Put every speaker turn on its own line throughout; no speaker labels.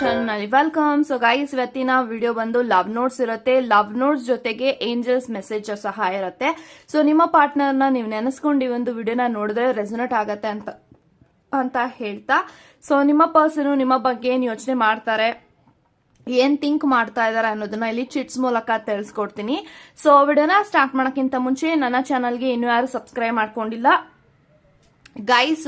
ಚಾನಲ್ನಲ್ಲಿ welcome so guys ಇವತ್ತಿನ video ಬಂದು ಲವ್ ನೋಟ್ಸ್ ಇರುತ್ತೆ. ಲವ್ ನೋಟ್ಸ್ ಜೊತೆಗೆ ಏಂಜಲ್ಸ್ ಮೆಸೇಜ್ ಸಹ ಇರುತ್ತೆ. ಸೊ ನಿಮ್ಮ ಪಾರ್ಟ್ನರ್ನ ನೀವು ನೆನೆಸ್ಕೊಂಡು ಈ ಒಂದು ವಿಡಿಯೋನ ನೋಡಿದ್ರೆ ರೆಸೊನೇಟ್ ಆಗತ್ತೆ ಅಂತ ಅಂತ ಹೇಳ್ತಾ. ಸೊ ನಿಮ್ಮ ಪರ್ಸನ್ ನಿಮ್ಮ ಬಗ್ಗೆ ಏನು ಯೋಚನೆ ಮಾಡ್ತಾರೆ? ಏನ್ ಥಿಂಕ್ ಮಾಡ್ತಾ ಇದಾರೆ ಅನ್ನೋದನ್ನ ಇಲ್ಲಿ ಚಿಟ್ಸ್ ಮೂಲಕ ತಿಳಿಸ್ಕೊಡ್ತೀನಿ. ಸೊ ವಿಡಿಯೋನ ಸ್ಟಾರ್ಟ್ ಮಾಡೋಕ್ಕಿಂತ ಮುಂಚೆ ನನ್ನ ಚಾನಲ್ಗೆ ಇನ್ನೂ ಯಾರು ಸಬ್ಸ್ಕ್ರೈಬ್ ಮಾಡ್ಕೊಂಡಿಲ್ಲ ಗೈಸ್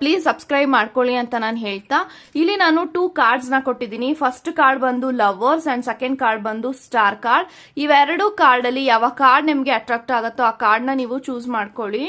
ಪ್ಲೀಸ್ ಸಬ್ಸ್ಕ್ರೈಬ್ ಮಾಡ್ಕೊಳ್ಳಿ ಅಂತ ನಾನು ಹೇಳ್ತಾ. ಇಲ್ಲಿ ನಾನು ಟೂ ಕಾರ್ಡ್ಸ್ನ ಕೊಟ್ಟಿದ್ದೀನಿ. ಫಸ್ಟ್ ಕಾರ್ಡ್ ಬಂದು ಲವರ್ಸ್ ಅಂಡ್ ಸೆಕೆಂಡ್ ಕಾರ್ಡ್ ಬಂದು ಸ್ಟಾರ್ ಕಾರ್ಡ್ ಇವೆರಡು ಕಾರ್ಡಲ್ಲಿ ಯಾವ ಕಾರ್ಡ್ ನಿಮಗೆ ಅಟ್ರಾಕ್ಟ್ ಆಗುತ್ತೋ ಆ ಕಾರ್ಡ್ನ ನೀವು ಚೂಸ್ ಮಾಡ್ಕೊಳ್ಳಿ.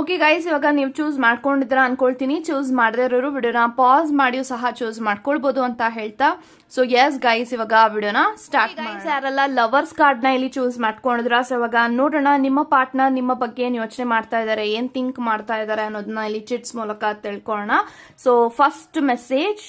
ಓಕೆ ಗೈಸ್ ಇವಾಗ ನೀವು ಚೂಸ್ ಮಾಡ್ಕೊಂಡಿದ್ರ ಅನ್ಕೊಳ್ತೀನಿ. ಚೂಸ್ ಮಾಡದೇ ಇರೋರು ವಿಡಿಯೋನ ಪಾಸ್ ಮಾಡಿಯೂ ಸಹ ಚೂಸ್ ಮಾಡ್ಕೊಳ್ಬೋದು ಅಂತ ಹೇಳ್ತಾ. ಸೊ ಎಸ್ ಗೈಸ್ ಇವಾಗ ವಿಡಿಯೋನ ಸ್ಟಾರ್ಟ್ ಗೈಸ್ ಯಾರೆಲ್ಲ ಲವರ್ಸ್ ಕಾರ್ಡ್ನ ಇಲ್ಲಿ ಚೂಸ್ ಮಾಡ್ಕೊಂಡಿದ್ರ ಸೊ ಇವಾಗ ನೋಡೋಣ ನಿಮ್ಮ ಪಾರ್ಟ್ನರ್ ನಿಮ್ಮ ಬಗ್ಗೆ ಏನ್ ಯೋಚನೆ ಮಾಡ್ತಾ ಇದ್ದಾರೆ ಏನ್ ಥಿಂಕ್ ಮಾಡ್ತಾ ಇದ್ದಾರೆ ಅನ್ನೋದನ್ನ ಇಲ್ಲಿ ಚಿಟ್ಸ್ ಮೂಲಕ ತಿಳ್ಕೊಳ್ಳೋಣ. So first message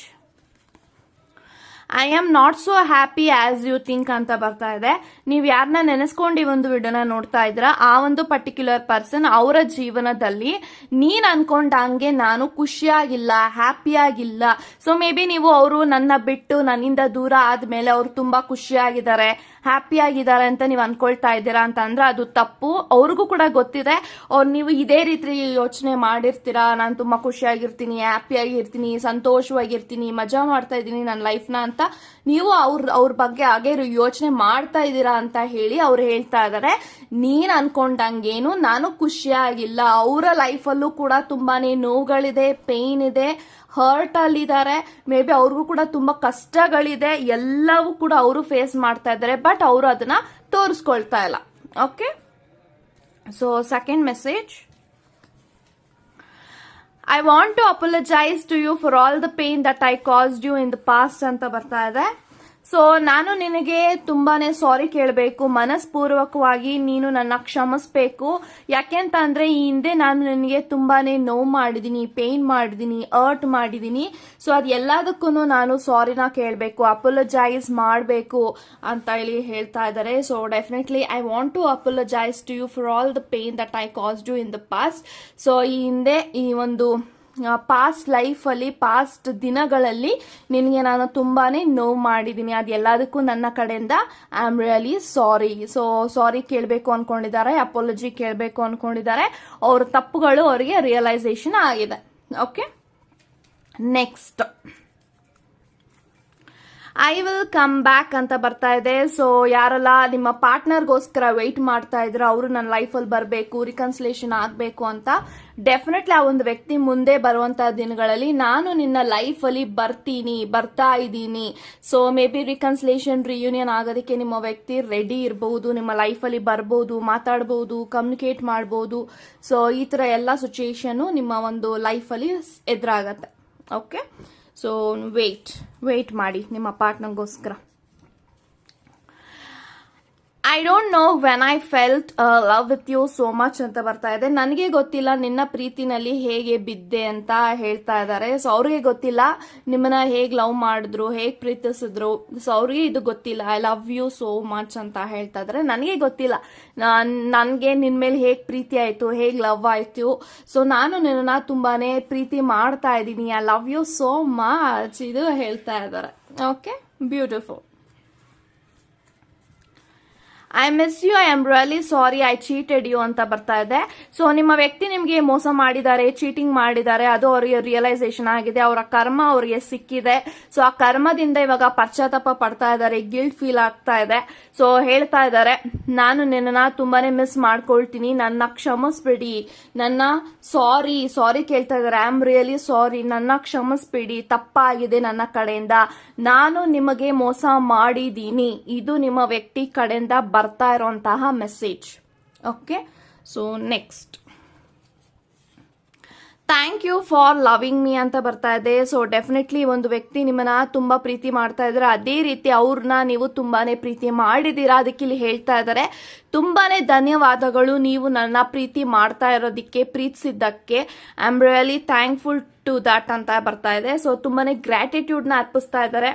I am not so happy as you think ಅಂತ ಬರ್ತಾ ಇದೆ. ನೀವು ಯಾರನ್ನ ನೆನೆಸ್ಕೊಂಡು ಈ ಒಂದು ವಿಡಿಯೋನ ನೋಡ್ತಾ ಇದ್ರ ಆ ಒಂದು ಪರ್ಟಿಕ್ಯುಲರ್ ಪರ್ಸನ್ ಅವರ ಜೀವನದಲ್ಲಿ ನೀನ್ ಅನ್ಕೊಂಡಂಗೆ ನಾನು ಖುಷಿಯಾಗಿಲ್ಲ, ಹ್ಯಾಪಿಯಾಗಿಲ್ಲ. ಸೊ ಮೇ ಬಿ ನೀವು ಅವರು ನನ್ನ ಬಿಟ್ಟು ನನ್ನಿಂದ ದೂರ ಆದ್ಮೇಲೆ ಅವ್ರು ತುಂಬಾ ಖುಷಿಯಾಗಿದ್ದಾರೆ. ಹ್ಯಾಪಿ ಆಗಿದ್ದಾರೆ ಅಂತ ನೀವು ಅನ್ಕೊಳ್ತಾ ಇದ್ದೀರಾ ಅಂತ ಅಂದ್ರೆ ಅದು ತಪ್ಪು. ಅವ್ರಿಗೂ ಕೂಡ ಗೊತ್ತಿದೆ. ಅವ್ರು ನೀವು ಇದೇ ರೀತಿ ಯೋಚನೆ ಮಾಡಿರ್ತೀರಾ? ನಾನು ತುಂಬಾ ಖುಷಿಯಾಗಿರ್ತೀನಿ, ಹ್ಯಾಪಿಯಾಗಿರ್ತೀನಿ, ಸಂತೋಷವಾಗಿರ್ತೀನಿ, ಮಜಾ ಮಾಡ್ತಾ ಇದ್ದೀನಿ ನನ್ನ ಲೈಫ್ನ ಅಂತ ನೀವು ಅವ್ರ ಅವ್ರ ಬಗ್ಗೆ ಹಾಗೆ ಯೋಚನೆ ಮಾಡ್ತಾ ಇದ್ದೀರಾ ಅಂತ ಹೇಳಿ ಅವ್ರು ಹೇಳ್ತಾ ಇದ್ದಾರೆ ನೀನ್ ಅನ್ಕೊಂಡಂಗೇನು ನಾನು ಖುಷಿಯಾಗಿಲ್ಲ. ಅವರ ಲೈಫಲ್ಲೂ ಕೂಡ ತುಂಬಾನೇ ನೋವುಗಳಿದೆ ಪೇನ್ ಇದೆ. ಹರ್ಟ್ ಅಲ್ಲಿದ್ದಾರೆ. ಮೇ ಬಿ ಅವ್ರಿಗೂ ಕೂಡ ತುಂಬಾ ಕಷ್ಟಗಳಿದೆ. ಎಲ್ಲವೂ ಕೂಡ ಅವರು ಫೇಸ್ ಮಾಡ್ತಾ ಇದ್ದಾರೆ. ಬಟ್ ಅವರು ಅದನ್ನ ತೋರಿಸ್ಕೊಳ್ತಾ ಇಲ್ಲ. Okay so second message I want to apologise to you for all the pain that I caused you in the past ಅಂತ ಬರ್ತಾ ಇದೆ. ಸೊ ನಾನು ನಿನಗೆ ತುಂಬಾನೇ ಸಾರಿ ಕೇಳಬೇಕು, ಮನಸ್ಪೂರ್ವಕವಾಗಿ ನೀನು ನನ್ನ ಕ್ಷಮಿಸ್ಬೇಕು. ಯಾಕೆಂತ ಅಂದ್ರೆ, ಈ ಹಿಂದೆ ನಾನು ನಿನಗೆ ತುಂಬಾನೇ ನೋವು ಮಾಡಿದೀನಿ ಪೇನ್ ಮಾಡಿದೀನಿ ಅರ್ಟ್ ಮಾಡಿದೀನಿ. ಸೊ ಅದು ಎಲ್ಲದಕ್ಕೂ ನಾನು ಸಾರಿನ ಕೇಳಬೇಕು ಅಪೋಲಜೈಸ್ ಮಾಡಬೇಕು ಅಂತ ಹೇಳಿ ಹೇಳ್ತಾ ಇದ್ದಾರೆ. So definitely I want to apologise to you for all the pain that I caused you in the past so ಈ ಹಿಂದೆ ಈ ಒಂದು ಪಾಸ್ಟ್ ಲೈಫಲ್ಲಿ ಪಾಸ್ಟ್ ದಿನಗಳಲ್ಲಿ ನಿನಗೆ ನಾನು ತುಂಬಾನೇ ನೋವು ಮಾಡಿದ್ದೀನಿ ಅದು ಎಲ್ಲದಕ್ಕೂ ನನ್ನ ಕಡೆಯಿಂದ I am really sorry so sorry ಕೇಳಬೇಕು ಅನ್ಕೊಂಡಿದ್ದಾರೆ ಅಪೋಲಜಿ ಕೇಳಬೇಕು ಅನ್ಕೊಂಡಿದ್ದಾರೆ. ಅವ್ರ ತಪ್ಪುಗಳು ಅವರಿಗೆ ರಿಯಲೈಸೇಷನ್ ಆಗಿದೆ. Okay next I will come back ಅಂತ ಬರ್ತಾ ಇದೆ. ಸೊ ಯಾರೆಲ್ಲ ನಿಮ್ಮ ಪಾರ್ಟ್ನರ್ಗೋಸ್ಕರ ವೆಯ್ಟ್ ಮಾಡ್ತಾ ಇದ್ರು ಅವರು ನನ್ನ ಲೈಫಲ್ಲಿ ಬರಬೇಕು ರಿಕನ್ಸಿಲೇಷನ್ ಆಗಬೇಕು ಅಂತ ಡೆಫಿನೆಟ್ಲಿ ಆ ಒಂದು ವ್ಯಕ್ತಿ ಮುಂದೆ ಬರುವಂಥ ದಿನಗಳಲ್ಲಿ ನಾನು ನಿನ್ನ ಲೈಫಲ್ಲಿ ಬರ್ತೀನಿ, ಬರ್ತಾ ಇದ್ದೀನಿ. So may be reconciliation reunion ಆಗೋದಕ್ಕೆ ನಿಮ್ಮ ವ್ಯಕ್ತಿ ರೆಡಿ ಇರಬಹುದು ನಿಮ್ಮ ಲೈಫಲ್ಲಿ ಬರ್ಬೋದು, ಮಾತಾಡ್ಬೋದು ಕಮ್ಯುನಿಕೇಟ್ ಮಾಡ್ಬೋದು. ಸೊ ಈ ಥರ ಎಲ್ಲ ಸಿಚುಯೇಷನು ನಿಮ್ಮ ಒಂದು ಲೈಫಲ್ಲಿ ಎದುರಾಗತ್ತೆ. ಓಕೆ ಸೊ ವೇಟ್ ವೇಟ್ ಮಾಡಿ ನಿಮ್ಮ ಪಾರ್ಟ್ನರ್ಗೋಸ್ಕರ I don't know when I felt love with you so much ಅಂತ ಬರ್ತಾ ಇದೆ. ನನಗೆ ಗೊತ್ತಿಲ್ಲ ನಿನ್ನ ಪ್ರೀತಿನಲ್ಲಿ ಹೇಗೆ ಬಿದ್ದೆ ಅಂತ ಹೇಳ್ತಾ ಇದ್ದಾರೆ. ಸೊ ಅವ್ರಿಗೆ ಗೊತ್ತಿಲ್ಲ ನಿಮ್ಮನ್ನ ಹೇಗೆ ಲವ್ ಮಾಡಿದ್ರು, ಹೇಗೆ ಪ್ರೀತಿಸಿದ್ರು. ಸೊ ಅವ್ರಿಗೆ ಇದು ಗೊತ್ತಿಲ್ಲ. I love you so much ಅಂತ ಹೇಳ್ತಾ ಇದ್ದಾರೆ. ನನಗೆ ಗೊತ್ತಿಲ್ಲ. ನನಗೆ ನಿನ್ನ ಮೇಲೆ ಹೇಗೆ ಪ್ರೀತಿ ಆಯಿತು, ಹೇಗೆ ಲವ್ ಆಯಿತು. ಸೊ ನಾನು ನಿನ್ನ ತುಂಬಾನೇ ಪ್ರೀತಿ ಮಾಡ್ತಾ ಇದ್ದೀನಿ. I love you so much ಇದು ಹೇಳ್ತಾ ಇದ್ದಾರೆ. Okay beautiful I miss you I am really sorry I cheated you ಅಂತ ಬರ್ತಾ ಇದೆ. ಸೊ ನಿಮ್ಮ ವ್ಯಕ್ತಿ ನಿಮಗೆ ಮೋಸ ಮಾಡಿದ್ದಾರೆ ಚೀಟಿಂಗ್ ಮಾಡಿದ್ದಾರೆ, ಅದು ಅವರಿಗೆ ರಿಯಲೈಸೇಷನ್ ಆಗಿದೆ, ಅವರ ಕರ್ಮ ಅವರಿಗೆ ಸಿಕ್ಕಿದೆ. ಸೊ ಆ ಕರ್ಮದಿಂದ ಇವಾಗ ಪಶ್ಚಾತ್ತಾಪ ಪಡ್ತಾ ಇದ್ದಾರೆ ಗಿಲ್ಟ್ ಫೀಲ್ ಆಗ್ತಾ ಇದೆ. ಸೊ ಹೇಳ್ತಾ ಇದ್ದಾರೆ, ನಾನು ನಿನ್ನ ತುಂಬಾನೇ ಮಿಸ್ ಮಾಡ್ಕೊಳ್ತೀನಿ, ನನ್ನ ಕ್ಷಮಿಸ್ಬಿಡಿ, ನನ್ನ ಸಾರಿ ಸಾರಿ ಕೇಳ್ತಾ ಇದ್ದಾರೆ ಐ ಆಮ್ ರಿಯಲಿ ಸಾರಿ ನನ್ನ ಕ್ಷಮಿಸ್ಬಿಡಿ, ತಪ್ಪಾಗಿದೆ ನನ್ನ ಕಡೆಯಿಂದ. ನಾನು ನಿಮಗೆ ಮೋಸ ಮಾಡಿದ್ದೀನಿ, ಇದು ನಿಮ್ಮ ವ್ಯಕ್ತಿ ಕಡೆಯಿಂದ ಬರ್ತಾ ಇರುವಂತಹ message okay so next thank you for loving me ಅಂತ ಬರ್ತಾ ಇದೆ ಸೊ ಡೆಫಿನೆಟ್ಲಿ ಒಂದು ವ್ಯಕ್ತಿ ನಿಮ್ಮನ್ನ ತುಂಬಾ ಪ್ರೀತಿ ಮಾಡ್ತಾ ಇದ್ದಾರೆ ಅದೇ ರೀತಿ ಅವ್ರನ್ನ ನೀವು ತುಂಬಾನೇ ಪ್ರೀತಿ ಮಾಡಿದ್ದೀರಾ ಅದಕ್ಕೆ ಇಲ್ಲಿ ಹೇಳ್ತಾ ಇದ್ದಾರೆ. ತುಂಬಾನೇ ಧನ್ಯವಾದಗಳು ನೀವು ನನ್ನ ಪ್ರೀತಿ ಮಾಡ್ತಾ ಇರೋದಕ್ಕೆ, ಪ್ರೀತಿಸಿದ್ದಕ್ಕೆ. I am really thankful to that ಅಂತ ಬರ್ತಾ ಇದೆ ಸೊ ತುಂಬಾನೇ ಗ್ರ್ಯಾಟಿಟ್ಯೂಡ್ನ ಅರ್ಪಿಸ್ತಾ ಇದ್ದಾರೆ.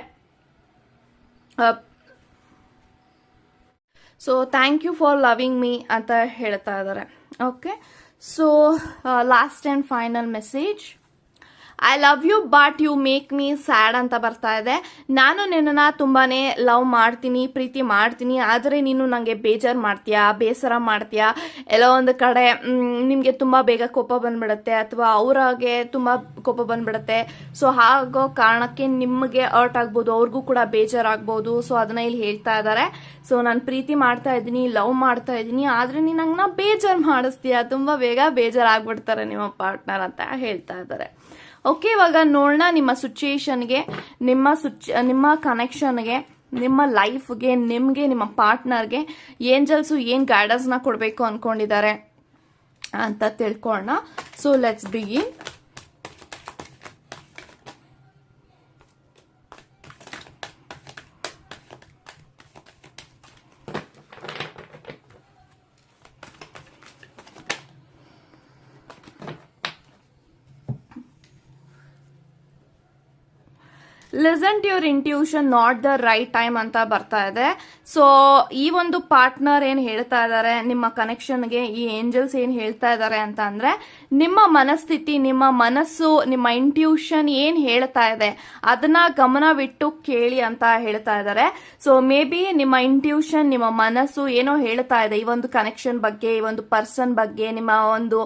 So thank you for loving me ಅಂತ ಹೇಳ್ತಾ ಇದ್ದಾರೆ okay so last and final message I love you but you make me sad ಅಂತ ಬರ್ತಾ ಇದೆ. ನಾನು ನಿನ್ನನ್ನು ತುಂಬಾನೇ ಲವ್ ಮಾಡ್ತೀನಿ, ಪ್ರೀತಿ ಮಾಡ್ತೀನಿ. ಆದರೆ ನೀನು ನನಗೆ ಬೇಜಾರು ಮಾಡ್ತೀಯಾ? ಬೇಸರ ಮಾಡ್ತೀಯಾ? ಎಲ್ಲೋ ಒಂದು ಕಡೆ ನಿಮಗೆ ತುಂಬ ಬೇಗ ಕೋಪ ಬಂದ್ಬಿಡುತ್ತೆ, ಅಥವಾ ಅವ್ರಾಗೆ ತುಂಬ ಕೋಪ ಬಂದ್ಬಿಡುತ್ತೆ. ಸೊ ಹಾಗೋ ಕಾರಣಕ್ಕೆ ನಿಮಗೆ ಅರ್ಟ್ ಆಗ್ಬೋದು, ಅವ್ರಿಗೂ ಕೂಡ ಬೇಜಾರಾಗ್ಬೋದು ಸೊ ಅದನ್ನ ಇಲ್ಲಿ ಹೇಳ್ತಾ ಇದ್ದಾರೆ ಸೊ ನಾನು ಪ್ರೀತಿ ಮಾಡ್ತಾ ಇದ್ದೀನಿ ಲವ್ ಮಾಡ್ತಾ ಇದ್ದೀನಿ. ಆದರೆ ನೀನು ನಂಗೆ ಬೇಜಾರು ಮಾಡಿಸ್ತೀಯಾ? ತುಂಬ ಬೇಗ ಬೇಜಾರಾಗ್ಬಿಡ್ತಾರೆ ನಿಮ್ಮ ಪಾರ್ಟ್ನರ್ ಅಂತ ಹೇಳ್ತಾ ಇದ್ದಾರೆ ಓಕೆ ಇವಾಗ ನೋಡೋಣ ನಿಮ್ಮ ಸಿಚುಯೇಷನ್ಗೆ ನಿಮ್ಮ ಸುಚ್ ನಿಮ್ಮ ಕನೆಕ್ಷನ್ಗೆ ನಿಮ್ಮ ಲೈಫ್ಗೆ ನಿಮಗೆ, ನಿಮ್ಮ ಪಾರ್ಟ್ನರ್ಗೆ ಏಂಜಲ್ಸು ಏನು ಗೈಡೆನ್ಸ್ನ ಕೊಡಬೇಕು ಅಂದ್ಕೊಂಡಿದ್ದಾರೆ ಅಂತ ತಿಳ್ಕೊಳ್ಳೋಣ so let's begin listen to your intuition not the right time ಅಂತ ಬರ್ತಾ ಇದೆ. ಸೊ ಈ ಒಂದು ಪಾರ್ಟ್ನರ್ ಏನ್ ಹೇಳ್ತಾ ಇದ್ದಾರೆ ನಿಮ್ಮ ಕನೆಕ್ಷನ್ಗೆ ಈ ಏಂಜಲ್ಸ್ ಏನ್ ಹೇಳ್ತಾ ಇದ್ದಾರೆ ಅಂತ ಅಂದ್ರೆ, ನಿಮ್ಮ ಮನಸ್ಥಿತಿ, ನಿಮ್ಮ ಮನಸ್ಸು, ನಿಮ್ಮ ಇಂಟ್ಯೂಷನ್ ಏನ್ ಹೇಳ್ತಾ ಇದೆ, ಅದನ್ನ ಗಮನವಿಟ್ಟು ಕೇಳಿ ಅಂತ ಹೇಳ್ತಾ ಇದ್ದಾರೆ ಸೊ ಮೇ ಬಿ ನಿಮ್ಮ ಇಂಟ್ಯೂಷನ್ ನಿಮ್ಮ ಮನಸ್ಸು ಏನೋ ಹೇಳ್ತಾ ಇದೆ, ಈ ಒಂದು ಕನೆಕ್ಷನ್ ಬಗ್ಗೆ, ಈ ಒಂದು ಪರ್ಸನ್ ಬಗ್ಗೆ, ನಿಮ್ಮ ಒಂದು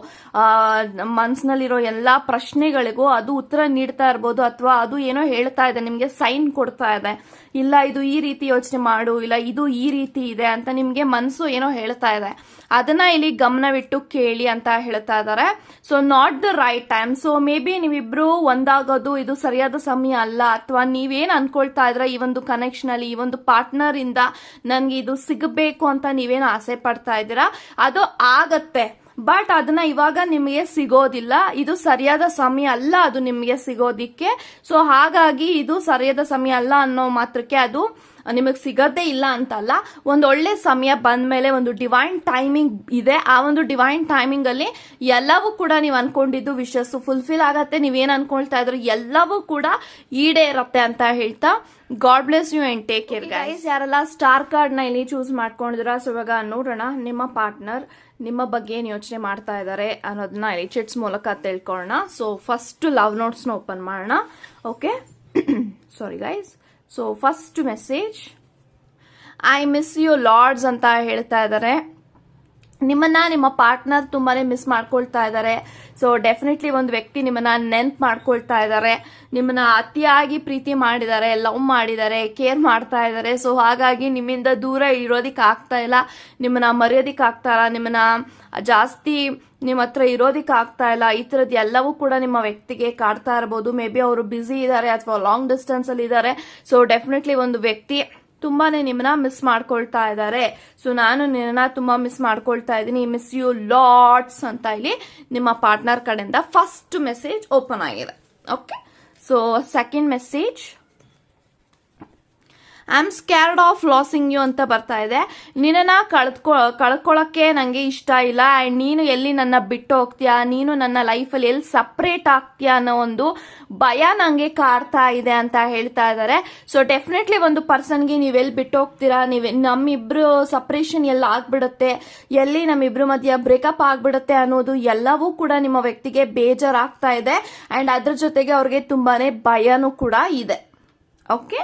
ಮನಸ್ಸಿನಲ್ಲಿರೋ ಎಲ್ಲಾ ಪ್ರಶ್ನೆಗಳಿಗೂ ಅದು ಉತ್ತರ ನೀಡ್ತಾ ಇರ್ಬೋದು, ಅಥವಾ ಅದು ಏನೋ ಹೇಳ್ತಾ ಇದೆ, ನಿಮ್ಗೆ ಸೈನ್ ಕೊಡ್ತಾ ಇದೆ. ಇಲ್ಲ, ಇದು ಈ ರೀತಿ ಯೋಚನೆ ಮಾಡು, ಇಲ್ಲ ಇದು ಈ ರೀತಿ ಇದೆ ಅಂತ ನಿಮ್ಗೆ ಮನಸ್ಸು ಏನೋ ಹೇಳ್ತಾ ಇದೆ. ಅದನ್ನ ಇಲ್ಲಿ ಗಮನವಿಟ್ಟು ಕೇಳಿ ಅಂತ ಹೇಳ್ತಾ ಇದ್ದಾರೆ. So not the right time so maybe ನೀವಿಬ್ರು ಒಂದಾಗೋದು ಇದು ಸರಿಯಾದ ಸಮಯ ಅಲ್ಲ. ಅಥವಾ ನೀವೇನ್ ಅನ್ಕೊಳ್ತಾ ಇದ್ರೆ ಈ ಒಂದು ಕನೆಕ್ಷನ್ ಅಲ್ಲಿ, ಈ ಒಂದು ಪಾರ್ಟ್ನರ್ ಇಂದ ನನ್ಗೆ ಇದು ಸಿಗಬೇಕು ಅಂತ ನೀವೇನು ಆಸೆ ಪಡ್ತಾ ಇದ್ದೀರಾ? ಅದು ಆಗತ್ತೆ. ಬಟ್ ಅದನ್ನ ಇವಾಗ ನಿಮಗೆ ಸಿಗೋದಿಲ್ಲ. ಇದು ಸರಿಯಾದ ಸಮಯ ಅಲ್ಲ ಅದು ನಿಮಗೆ ಸಿಗೋದಿಕ್ಕೆ. ಸೊ ಹಾಗಾಗಿ ಇದು ಸರಿಯಾದ ಸಮಯ ಅಲ್ಲ ಅನ್ನೋ ಮಾತ್ರಕ್ಕೆ ಅದು ನಿಮಗೆ ಸಿಗದೇ ಇಲ್ಲ ಅಂತಲ್ಲ. ಒಂದು ಒಳ್ಳೆ ಸಮಯ ಬಂದ ಮೇಲೆ ಒಂದು ಡಿವೈನ್ ಟೈಮಿಂಗ್ ಇದೆ. ಆ ಒಂದು ಡಿವೈನ್ ಟೈಮಿಂಗ್ ಅಲ್ಲಿ ಎಲ್ಲವೂ ಕೂಡ ನೀವು ಅನ್ಕೊಂಡಿದ್ದು ವಿಶಸ್ಸು ಫುಲ್ಫಿಲ್ ಆಗತ್ತೆ. ನೀವೇನ್ ಅನ್ಕೊಳ್ತಾ ಇದ್ರು ಎಲ್ಲವೂ ಕೂಡ ಈಡೇ ಇರತ್ತೆ ಅಂತ ಹೇಳ್ತಾ God bless you and take care guys ಯಾರೆಲ್ಲ ಸ್ಟಾರ್ ಕಾರ್ಡ್ನ ಇಲ್ಲಿ ಚೂಸ್ ಮಾಡ್ಕೊಂಡಿದ್ರ ಸೊ ಇವಾಗ ನೋಡೋಣ ನಿಮ್ಮ ಪಾರ್ಟ್ನರ್ ನಿಮ್ಮ ಬಗ್ಗೆ ಏನು ಯೋಚನೆ ಮಾಡ್ತಾ ಇದ್ದಾರೆ ಅನ್ನೋದನ್ನ ಇಲ್ಲಿ ಚಿಟ್ಸ್ ಮೂಲಕ ತಿಳ್ಕೊಳ್ಳೋಣ. ಸೊ ಫಸ್ಟ್ ಲವ್ ನೋಟ್ಸ್ನ ಓಪನ್ ಮಾಡೋಣ. Okay sorry guys so first message I miss you lords ಅಂತ ಹೇಳ್ತಾ ಇದ್ದಾರೆ ನಿಮ್ಮನ್ನ ನಿಮ್ಮ ಪಾರ್ಟ್ನರ್ ತುಂಬಾನೇ ಮಿಸ್ ಮಾಡ್ಕೊಳ್ತಾ ಇದ್ದಾರೆ ಸೊ ಡೆಫಿನೆಟ್ಲಿ ಒಂದು ವ್ಯಕ್ತಿ ನಿಮ್ಮನ್ನ ನೆನ್ಪ್ ಮಾಡ್ಕೊಳ್ತಾ ಇದ್ದಾರೆ ನಿಮ್ಮನ್ನ ಅತಿಯಾಗಿ ಪ್ರೀತಿ ಮಾಡಿದ್ದಾರೆ ಲವ್ ಮಾಡಿದ್ದಾರೆ ಕೇರ್ ಮಾಡ್ತಾ ಇದ್ದಾರೆ ಸೊ ಹಾಗಾಗಿ ನಿಮ್ಮಿಂದ ದೂರ ಇರೋದಿಕ್ ಆಗ್ತಾ ಇಲ್ಲ. ನಿಮ್ಮನ್ನ ಮರೆಯೋದಿಕ್ ಆಗ್ತಾ ಇಲ್ಲ. ನಿಮ್ಮನ್ನ ಜಾಸ್ತಿ ನಿಮ್ಮ ಹತ್ರ ಇರೋದಿಕ್ ಆಗ್ತಾ ಇಲ್ಲ. ಈ ಥರದ್ದು ಎಲ್ಲವೂ ಕೂಡ ನಿಮ್ಮ ವ್ಯಕ್ತಿಗೆ ಕಾಡ್ತಾ ಇರ್ಬೋದು. ಮೇ ಬಿ ಅವರು ಬ್ಯುಸಿ ಇದ್ದಾರೆ ಅಥವಾ ಲಾಂಗ್ ಡಿಸ್ಟೆನ್ಸ್ ಅಲ್ಲಿ ಇದ್ದಾರೆ ಸೊ ಡೆಫಿನೆಟ್ಲಿ ಒಂದು ವ್ಯಕ್ತಿ ತುಂಬಾನೇ ನಿಮ್ಮನ್ನ ಮಿಸ್ ಮಾಡ್ಕೊಳ್ತಾ ಇದ್ದಾರೆ. ಸೊ ನಾನು ನಿನ್ನ ತುಂಬಾ ಮಿಸ್ ಮಾಡ್ಕೊಳ್ತಾ ಇದ್ದೀನಿ. ಮಿಸ್ ಯು ಲಾಟ್ಸ್ ಅಂತ ಇಲ್ಲಿ ನಿಮ್ಮ ಪಾರ್ಟ್ನರ್ ಕಡೆಯಿಂದ ಫಸ್ಟ್ ಮೆಸೇಜ್ ಓಪನ್ ಆಗಿದೆ. Okay so second message I am scared of losing you ಅಂತ ಬರ್ತಾ ಇದೆ. ನಿನ್ನ ಕಳ್ಕೊ ಕಳ್ಕೊಳ್ಳೋಕ್ಕೆ ನನಗೆ ಇಷ್ಟ ಇಲ್ಲ. ಆ್ಯಂಡ್ ನೀನು ಎಲ್ಲಿ ನನ್ನ ಬಿಟ್ಟು ಹೋಗ್ತೀಯಾ? ನೀನು ನನ್ನ ಲೈಫಲ್ಲಿ ಎಲ್ಲಿ ಸಪ್ರೇಟ್ ಆಗ್ತೀಯಾ ಅನ್ನೋ ಒಂದು ಭಯ ನನಗೆ ಕಾಡ್ತಾ ಇದೆ ಅಂತ ಹೇಳ್ತಾ ಇದ್ದಾರೆ ಸೊ ಡೆಫಿನೆಟ್ಲಿ ಒಂದು ಪರ್ಸನ್ಗೆ ನೀವೆಲ್ಲಿ ಬಿಟ್ಟು ಹೋಗ್ತೀರಾ? ನೀವು ನಮ್ಮಿಬ್ರು ಸಪ್ರೇಷನ್ ಎಲ್ಲ ಆಗ್ಬಿಡುತ್ತೆ? ಎಲ್ಲಿ ನಮ್ಮಿಬ್ರು ಮಧ್ಯ ಬ್ರೇಕಪ್ ಆಗ್ಬಿಡುತ್ತೆ ಅನ್ನೋದು ಎಲ್ಲವೂ ಕೂಡ ನಿಮ್ಮ ವ್ಯಕ್ತಿಗೆ ಬೇಜಾರಾಗ್ತಾ ಇದೆ. ಆ್ಯಂಡ್ ಅದ್ರ ಜೊತೆಗೆ ಅವ್ರಿಗೆ ತುಂಬಾನೇ ಭಯನೂ ಕೂಡ ಇದೆ. ಓಕೆ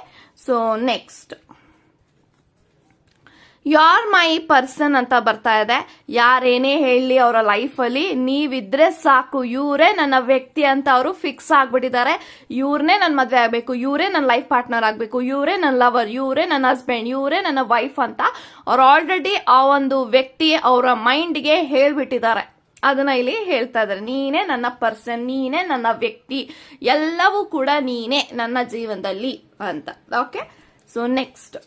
ಸೊ ನೆಕ್ಸ್ಟ್ ಯಾರ್ ಮೈ ಪರ್ಸನ್ ಅಂತ ಬರ್ತಾ ಇದೆ. ಯಾರೇನೇ ಹೇಳಿ ಅವರ ಲೈಫಲ್ಲಿ ನೀವಿದ್ರೆ ಸಾಕು. ಇವರೇ ನನ್ನ ವ್ಯಕ್ತಿ ಅಂತ ಅವರು ಫಿಕ್ಸ್ ಆಗ್ಬಿಟ್ಟಿದ್ದಾರೆ. ಇವ್ರನ್ನೇ ನನ್ನ ಮದುವೆ ಆಗಬೇಕು. ಇವರೇ ನನ್ನ ಲೈಫ್ ಪಾರ್ಟ್ನರ್ ಆಗಬೇಕು. ಇವರೇ ನನ್ನ ಲವರ್ ಇವರೇ ನನ್ನ ಹಸ್ಬೆಂಡ್ ಇವರೇ ನನ್ನ ವೈಫ್ ಅಂತ ಅವ್ರು ಆಲ್ರೆಡಿ ಆ ಒಂದು ವ್ಯಕ್ತಿ ಅವರ ಮೈಂಡ್ಗೆ ಹೇಳ್ಬಿಟ್ಟಿದ್ದಾರೆ. ಅದನ್ನ ಇಲ್ಲಿ ಹೇಳ್ತಾ ಇದ್ದಾರೆ. ನೀನೇ ನನ್ನ ಪರ್ಸನ್ ನೀನೇ ನನ್ನ ವ್ಯಕ್ತಿ, ಎಲ್ಲವೂ ಕೂಡ ನೀನೇ ನನ್ನ ಜೀವನದಲ್ಲಿ ಅಂತ. Okay so next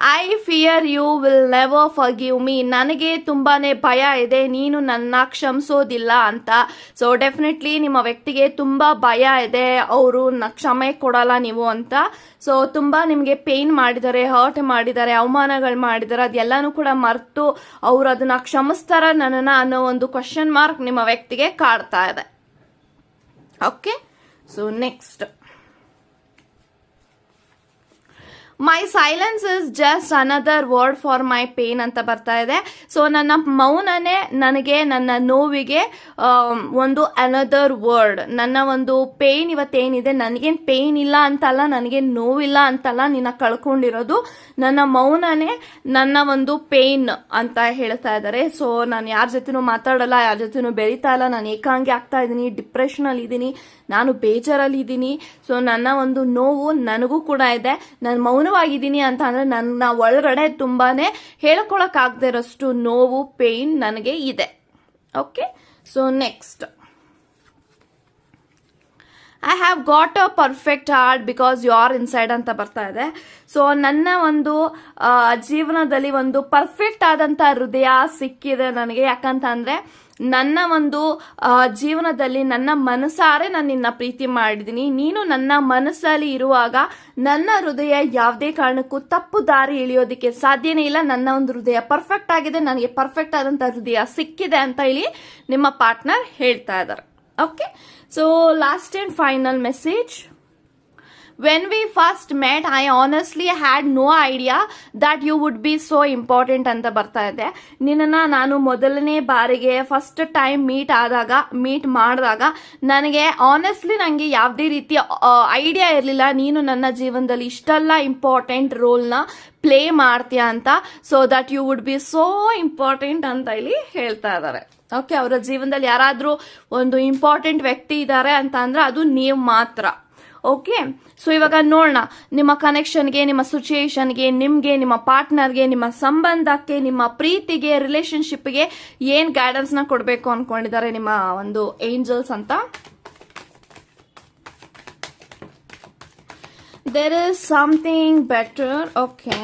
I fear you will never forgive me ನನಗೆ ತುಂಬಾ ಭಯ ಇದೆ. ನೀನು ನನ್ನ ಕ್ಷಮಿಸೋದಿಲ್ಲ ಅಂತ. ಸೊ ಡೆಫಿನೆಟ್ಲಿ ನಿಮ್ಮ ವ್ಯಕ್ತಿಗೆ ತುಂಬ ಭಯ ಇದೆ. ಅವರು ಕ್ಷಮೆ ಕೊಡಲ್ಲ ನೀವು ಅಂತ. ಸೊ ತುಂಬ ನಿಮಗೆ ಪೇನ್ ಮಾಡಿದ್ದಾರೆ ಹರ್ಟ್ ಮಾಡಿದ್ದಾರೆ, ಅವಮಾನಗಳು ಮಾಡಿದ್ದಾರೆ. ಅದೆಲ್ಲನೂ ಕೂಡ ಮರೆತು ಅವರು ಅದನ್ನ ಕ್ಷಮಿಸ್ತಾರ ನನ್ನನ್ನು ಅನ್ನೋ ಒಂದು ಕ್ವಶನ್ ಮಾರ್ಕ್ ನಿಮ್ಮ ವ್ಯಕ್ತಿಗೆ ಕಾಡ್ತಾ ಇದೆ. Okay so next my silence is just another word for my pain ಅಂತ ಬರ್ತಾ ಇದೆ. ಸೊ ನನ್ನ ಮೌನನೇ ನನಗೆ ನನ್ನ ನೋವಿಗೆ ಆಮ್, ಒಂದು ಅನದರ್ ವರ್ಡ್ ನನ್ನ ಒಂದು ಪೇನ್ ಇವತ್ತೇನಿದೆ? ನನಗೇನು ಪೇನ್ ಇಲ್ಲ ಅಂತಲ್ಲ ನನಗೆ ನೋವಿಲ್ಲ ಅಂತಲ್ಲ ನಿನ್ನ ಕಳ್ಕೊಂಡಿರೋದು. ನನ್ನ ಮೌನನೇ ನನ್ನ ಒಂದು ಪೇನ್ ಅಂತ ಹೇಳ್ತಾ ಇದ್ದಾರೆ. ಸೊ ನಾನು ಯಾರ ಜೊತೆನೂ ಮಾತಾಡಲ್ಲ ಯಾರ ಜೊತೆನೂ ಬೆಳೀತಾ ಇಲ್ಲ. ನಾನು ಏಕಾಂಗಿ ಆಗ್ತಾ ಇದ್ದೀನಿ ಡಿಪ್ರೆಷನಲ್ಲಿ ಇದ್ದೀನಿ. ನಾನು ಬೇಜಾರಲ್ಲಿ ಇದ್ದೀನಿ. ಸೊ ನನ್ನ ಒಂದು ನೋವು ನನಗೂ ಕೂಡ ಇದೆ. ನಾನು ಮೌನವಾಗಿದ್ದೀನಿ ಅಂತ ಅಂದ್ರೆ ನನ್ನ ಒಳಗಡೆ ತುಂಬಾನೇ ಹೇಳ್ಕೊಳಕ್ಕಾಗದೇ ಇರೋಷ್ಟು ನೋವು ಪೇನ್ ನನಗೆ ಇದೆ. Okay so next I have got a perfect heart because you are inside ಅಂತ ಬರ್ತಾ ಇದೆ. ಸೊ ನನ್ನ ಒಂದು ಜೀವನದಲ್ಲಿ ಒಂದು ಪರ್ಫೆಕ್ಟ್ ಆದಂತ ಹೃದಯ ಸಿಕ್ಕಿದೆ ನನಗೆ. ಯಾಕಂತ ಅಂದ್ರೆ ನನ್ನ ಒಂದು ಜೀವನದಲ್ಲಿ ನನ್ನ ಮನಸಾರೆ ನಾನು ನಿನ್ನ ಪ್ರೀತಿ ಮಾಡಿದ್ದೀನಿ. ನೀನು ನನ್ನ ಮನಸ್ಸಲ್ಲಿ ಇರುವಾಗ ನನ್ನ ಹೃದಯ ಯಾವುದೇ ಕಾರಣಕ್ಕೂ ತಪ್ಪು ದಾರಿ ಇಳಿಯೋದಕ್ಕೆ ಸಾಧ್ಯನೇ ಇಲ್ಲ. ನನ್ನ ಒಂದು ಹೃದಯ ಪರ್ಫೆಕ್ಟ್ ಆಗಿದೆ. ನನಗೆ ಪರ್ಫೆಕ್ಟ್ ಆದಂತ ಹೃದಯ ಸಿಕ್ಕಿದೆ ಅಂತ ಹೇಳಿ ನಿಮ್ಮ ಪಾರ್ಟ್ನರ್ ಹೇಳ್ತಾ ಇದ್ದಾರೆ. Okay so last and final message when we first met I honestly had no idea that you would be so important ಅಂತ ಬರ್ತಾ ಇದೆ. ನಿನ್ನನ್ನು ನಾನು ಮೊದಲನೇ ಬಾರಿಗೆ ಫಸ್ಟ್ ಟೈಮ್ ಮೀಟ್ ಆದಾಗ ಮೀಟ್ ಮಾಡಿದಾಗ ನನಗೆ ಆನೆಸ್ಟ್ಲಿ ನನಗೆ ಯಾವುದೇ ರೀತಿಯ ಐಡಿಯಾ ಇರಲಿಲ್ಲ. ನೀನು ನನ್ನ ಜೀವನದಲ್ಲಿ ಇಷ್ಟೆಲ್ಲ ಇಂಪಾರ್ಟೆಂಟ್ ರೋಲ್ನ ಪ್ಲೇ ಮಾಡ್ತೀಯ ಅಂತ so that you would be so important ಅಂತ ಇಲ್ಲಿ ಹೇಳ್ತಾ ಇದ್ದಾರೆ. ಓಕೆ ಅವರ ಜೀವನದಲ್ಲಿ ಯಾರಾದರೂ ಒಂದು ಇಂಪಾರ್ಟೆಂಟ್ ವ್ಯಕ್ತಿ ಇದ್ದಾರೆ ಅಂತ ಅಂದ್ರೆ ಅದು ನೀವು ಮಾತ್ರ. ಓಕೆ ಸೊ ಇವಾಗ ನೋಡೋಣ. ನಿಮ್ಮ ಕನೆಕ್ಷನ್ಗೆ ನಿಮ್ಮ ಸಿಚುಯೇಷನ್ಗೆ ನಿಮಗೆ, ನಿಮ್ಮ ಪಾರ್ಟ್ನರ್ಗೆ ನಿಮ್ಮ ಸಂಬಂಧಕ್ಕೆ, ನಿಮ್ಮ ಪ್ರೀತಿಗೆ ರಿಲೇಶನ್ಶಿಪ್ಗೆ ಏನು ಗೈಡೆನ್ಸ್ನ ಕೊಡಬೇಕು ಅನ್ಕೊಂಡಿದ್ದಾರೆ ನಿಮ್ಮ ಒಂದು ಏಂಜಲ್ಸ್ ಅಂತ? There is something better okay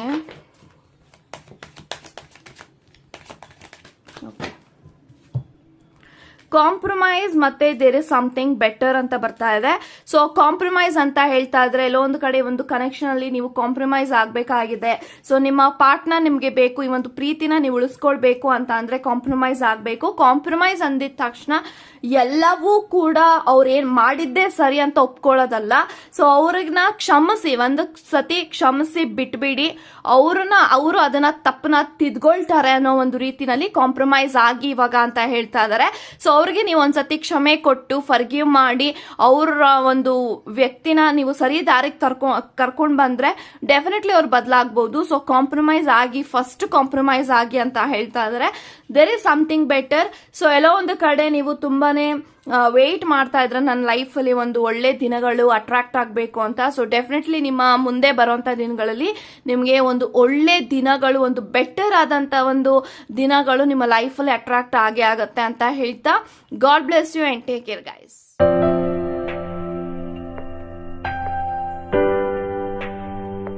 compromise ಮತ್ತೆ ದೇರ್ ಇಸ್ ಸಮಥಿಂಗ್ ಬೆಟರ್ ಅಂತ ಬರ್ತಾ ಇದೆ. ಸೊ ಕಾಂಪ್ರಮೈಸ್ ಅಂತ ಹೇಳ್ತಾ ಇದ್ರೆ, ಎಲ್ಲೋ ಒಂದು ಕಡೆ ಒಂದು ಕನೆಕ್ಷನ್ ಅಲ್ಲಿ ನೀವು ಕಾಂಪ್ರಮೈಸ್ ಆಗಬೇಕಾಗಿದೆ. ಸೊ ನಿಮ್ಮ ಪಾರ್ಟ್ನರ್ ನಿಮಗೆ ಬೇಕು, ಈ ಒಂದು ಪ್ರೀತಿನ ನೀವು ಉಳಿಸ್ಕೊಳ್ಬೇಕು ಅಂತ ಅಂದ್ರೆ ಕಾಂಪ್ರಮೈಸ್ ಆಗಬೇಕು. ಕಾಂಪ್ರಮೈಸ್ ಅಂದಿದ ತಕ್ಷಣ ಎಲ್ಲವೂ ಕೂಡ ಅವ್ರು ಏನ್ ಮಾಡಿದ್ದೇ ಸರಿ ಅಂತ ಒಪ್ಕೊಳ್ಳೋದಲ್ಲ. ಸೊ ಅವ್ರನ್ನ ಕ್ಷಮಿಸಿ, ಒಂದು ಸತಿ ಕ್ಷಮಿಸಿ ಬಿಟ್ಬಿಡಿ. ಅವ್ರನ್ನ, ಅವರು ಅದನ್ನ ತಪ್ಪನ ತಿದ್ಕೊಳ್ತಾರೆ ಅನ್ನೋ ಒಂದು ರೀತಿನಲ್ಲಿ ಕಾಂಪ್ರಮೈಸ್ ಆಗಿ ಇವಾಗ ಅಂತ ಹೇಳ್ತಾ ಇದ್ದಾರೆ ಸೊ ಅವ್ರಿಗೆ ನೀವು ಒಂದ್ಸತಿ ಕ್ಷಮೆ ಕೊಟ್ಟು ಫರ್ಗಿವ್ ಮಾಡಿ ಅವ್ರ ಒಂದು ವ್ಯಕ್ತಿನ ನೀವು ಸರಿ ದಾರಿಗೆ ತರ್ಕೊ, ಕರ್ಕೊಂಡು ಬಂದ್ರೆ ಡೆಫಿನೆಟ್ಲಿ ಅವ್ರು ಬದಲಾಗ್ಬೋದು. ಸೊ ಕಾಂಪ್ರಮೈಸ್ ಆಗಿ ಫಸ್ಟ್ ಕಾಂಪ್ರಮೈಸ್ ಆಗಿ ಅಂತ ಹೇಳ್ತಾ ಇದ್ದಾರೆ there is something better so ಎಲ್ಲೋ ಒಂದು ಕಡೆ ನೀವು ತುಂಬಾನೇ ವೆಯ್ಟ್ ಮಾಡ್ತಾ ಇದ್ರೆ ನನ್ನ ಲೈಫಲ್ಲಿ ಒಂದು ಒಳ್ಳೆ ದಿನಗಳು ಅಟ್ರಾಕ್ಟ್ ಆಗಬೇಕು ಅಂತ. ಸೊ ಡೆಫಿನೆಟ್ಲಿ ನಿಮ್ಮ ಮುಂದೆ ಬರುವಂಥ ದಿನಗಳಲ್ಲಿ ನಿಮಗೆ ಒಂದು ಒಳ್ಳೆ ದಿನಗಳು, ಒಂದು ಬೆಟರ್ ಆದಂಥ ಒಂದು ದಿನಗಳು ನಿಮ್ಮ ಲೈಫಲ್ಲಿ ಅಟ್ರಾಕ್ಟ್ ಆಗೇ ಆಗುತ್ತೆ ಅಂತ ಹೇಳ್ತಾ. God bless you and take care guys